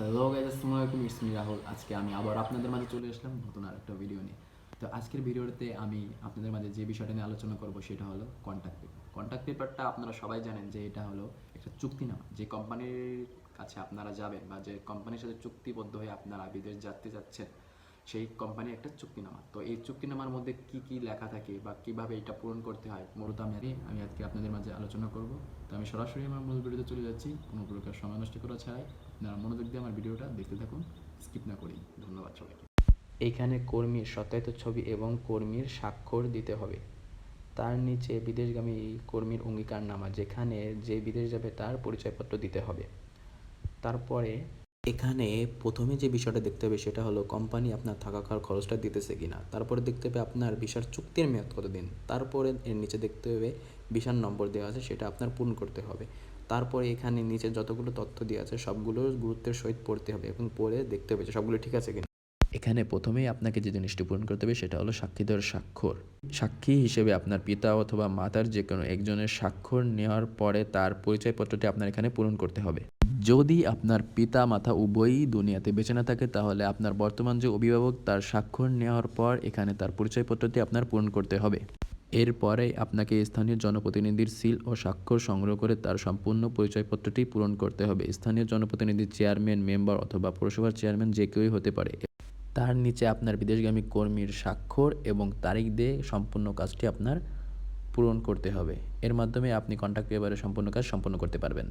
Hello guys আসসালামু আলাইকুম, it's me Rahul. আজকে আমি আবার আপনাদের মাঝে চলে আসলাম নতুন আর একটা ভিডিও নিয়ে। তো আজকের ভিডিওতে আমি আপনাদের মাঝে যে বিষয়টা নিয়ে আলোচনা করব সেটা হলো কন্ট্যাক্ট পেপার কন্ট্যাক্ট পেপারটা আপনারা সবাই জানেন যে এটা হলো একটা চুক্তি চুক্তিনামা যে কোম্পানির কাছে আপনারা যাবেন বা যে কোম্পানির সাথে চুক্তিবদ্ধ হয়ে আপনারা বিদেশ যাতে যাচ্ছেন সেই কোম্পানির একটা চুক্তিনামা তো এই চুক্তিনামার মধ্যে কি কি লেখা থাকে বা কীভাবে এটা পূরণ করতে হয়, মূলত আমি আমি আজকে আপনাদের মাঝে আলোচনা করব। তো আমি সরাসরি আমার মূল ভিডিওতে চলে যাচ্ছি। কোনো প্রকার সময় নষ্ট করা ছাড়াই আপনারা মনোযোগ দিয়ে আমার ভিডিওটা দেখতে থাকুন স্কিপ না করি ধন্যবাদ সবাইকে। এইখানে কর্মীর সত্যায়িত ছবি এবং কর্মীর স্বাক্ষর দিতে হবে। তার নিচে বিদেশগামী কর্মীর অঙ্গীকারনামা, যেখানে যে বিদেশ যাবে তার পরিচয়পত্র দিতে হবে। তারপরে এখানে প্রথমে যে বিষয়টা দেখতে হবে সেটা হলো কোম্পানি আপনার থাকা খাওয়ার খরচটা দিতেছে কিনা। তারপরে দেখতে হবে আপনার ভিসার চুক্তির মেয়াদ কতদিন। তারপরে এর নিচে দেখতে হবে ভিসার নম্বর দেওয়া আছে, সেটা আপনার পূরণ করতে হবে। তারপরে এখানে নিচে যতগুলো তথ্য দেওয়া আছে, সবগুলো গুরুত্বের সহিত পড়তে হবে এবং পড়ে দেখতে হবে যে সবগুলো ঠিক আছে কিনা। এখানে প্রথমেই আপনাকে যে জিনিসটি পূরণ করতে হবে, সেটা হলো সাক্ষীদের স্বাক্ষর। সাক্ষী হিসেবে আপনার পিতা অথবা মাতার যে কোনো একজনের স্বাক্ষর নেওয়ার পরে তার পরিচয়পত্রটি আপনার এখানে পূরণ করতে হবে। যদি আপনার পিতা, মাতা উভয়ই দুনিয়াতে বেঁচে না থাকে, তাহলে আপনার বর্তমান যে অভিভাবক, তার স্বাক্ষর নেওয়ার পর এখানে তার পরিচয়পত্রটি আপনার পূরণ করতে হবে। এরপরে আপনাকে স্থানীয় জনপ্রতিনিধির সিল ও স্বাক্ষর সংগ্রহ করে তার সম্পূর্ণ পরিচয়পত্রটি পূরণ করতে হবে। স্থানীয় জনপ্রতিনিধির চেয়ারম্যান, মেম্বার অথবা পৌরসভার চেয়ারম্যান যে কেউই হতে পারে। তার নিচে আপনার বিদেশগামী কর্মীর স্বাক্ষর এবং তারিখ দিয়ে সম্পূর্ণ কাজটি আপনার পূরণ করতে হবে। এর মাধ্যমে আপনি কন্ট্যাক্ট পেপারে সম্পূর্ণ কাজ সম্পন্ন করতে পারবেন।